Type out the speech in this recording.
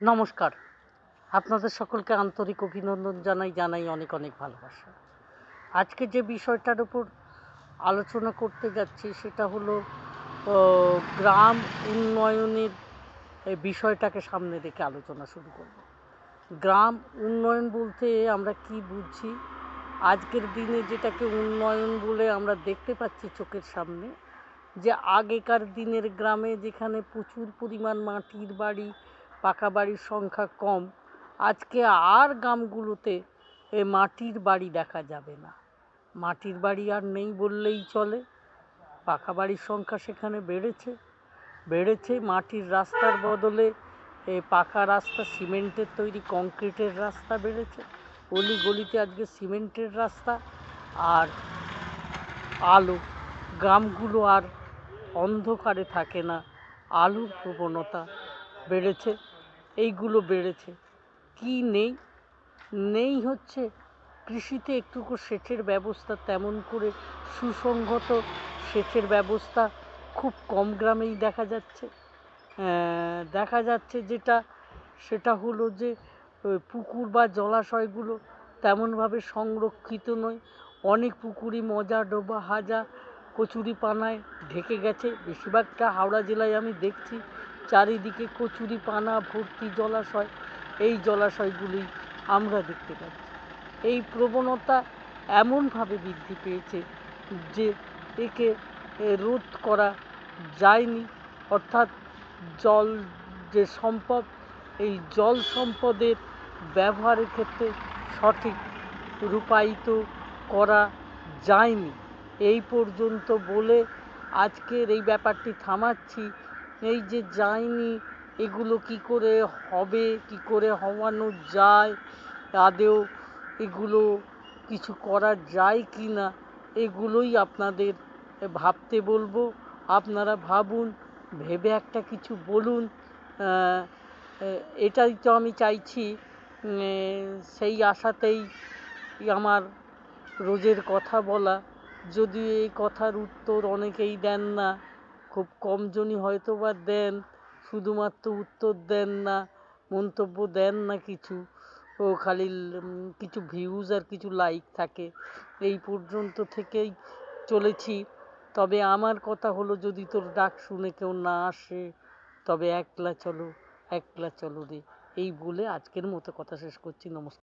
নমস্কার। আপনাদের সকলকে আন্তরিক অভিনন্দন জানাই জানাই অনেক অনেক ভালোবাসা। আজকে যে বিষয়টার উপর আলোচনা করতে যাচ্ছি সেটা হলো গ্রাম উন্নয়নের বিষয়টাকে সামনে রেখে আলোচনা শুরু করব। গ্রাম উন্নয়ন বলতে আমরা কি বুঝছি? আজকের দিনে যেটাকে উন্নয়ন বলে আমরা দেখতে পাচ্ছি চোখের সামনে, যে আগেকার দিনের গ্রামে যেখানে প্রচুর পরিমাণ মাটির বাড়ি পাকা বাড়ির সংখ্যা কম, আজকে আর গ্রামগুলোতে এ মাটির বাড়ি দেখা যাবে না। মাটির বাড়ি আর নেই বললেই চলে। পাকা বাড়ির সংখ্যা সেখানে বেড়েছে। বেড়েছে মাটির রাস্তার বদলে এ পাকা রাস্তা, সিমেন্টের তৈরি কংক্রিটের রাস্তা বেড়েছে। অলি গলিতে আজকে সিমেন্টের রাস্তা আর আলো। গ্রামগুলো আর অন্ধকারে থাকে না। আলোর প্রবণতা বেড়েছে। এইগুলো বেড়েছে। কি নেই? নেই হচ্ছে কৃষিতে একটুকু সেচের ব্যবস্থা, তেমন করে সুসংহত সেচের ব্যবস্থা খুব কম গ্রামেই দেখা যাচ্ছে। দেখা যাচ্ছে যেটা, সেটা হলো যে পুকুর বা জলাশয়গুলো তেমনভাবে সংরক্ষিত নয়। অনেক পুকুরই মজা, ডোবা, হাজা কচুরি পানায় ঢেকে গেছে। বেশিরভাগটা হাওড়া জেলায় আমি দেখছি। চারিদিকে কচুরি পানা, ভর্তি জলাশয়, এই জলাশয়গুলি আমরা দেখতে পাচ্ছি। এই প্রবণতা এমনভাবে বৃদ্ধি পেয়েছে যে একে রোধ করা যায়নি। অর্থাৎ জল যে সম্পদ, এই জল সম্পদের ব্যবহারের ক্ষেত্রে সঠিক রূপায়িত করা যায়নি। এই পর্যন্ত বলে আজকের এই ব্যাপারটি থামাচ্ছি। এই যে যায়নি, এগুলো কি করে হবে, কি করে হওয়ানো যায়? আদেও এগুলো কিছু করা যায় কি না, এগুলোই আপনাদের ভাবতে বলব। আপনারা ভাবুন, ভেবে একটা কিছু বলুন। এটাই তো আমি চাইছি। সেই আশাতেই আমার রোজের কথা বলা। যদি এই কথার উত্তর অনেকেই দেন না খুব কমজনই হয়তো বা দেন, শুধুমাত্র উত্তর দেন না, মন্তব্য দেন না কিছু। ও খালি কিছু ভিউজ আর কিছু লাইক থাকে। এই পর্যন্ত থেকেই চলেছি। তবে আমার কথা হলো, যদি তোর ডাক শুনে কেউ না আসে, তবে একলা চলো একলা চলো রে। এই বলে আজকের মতো কথা শেষ করছি। নমস্কার।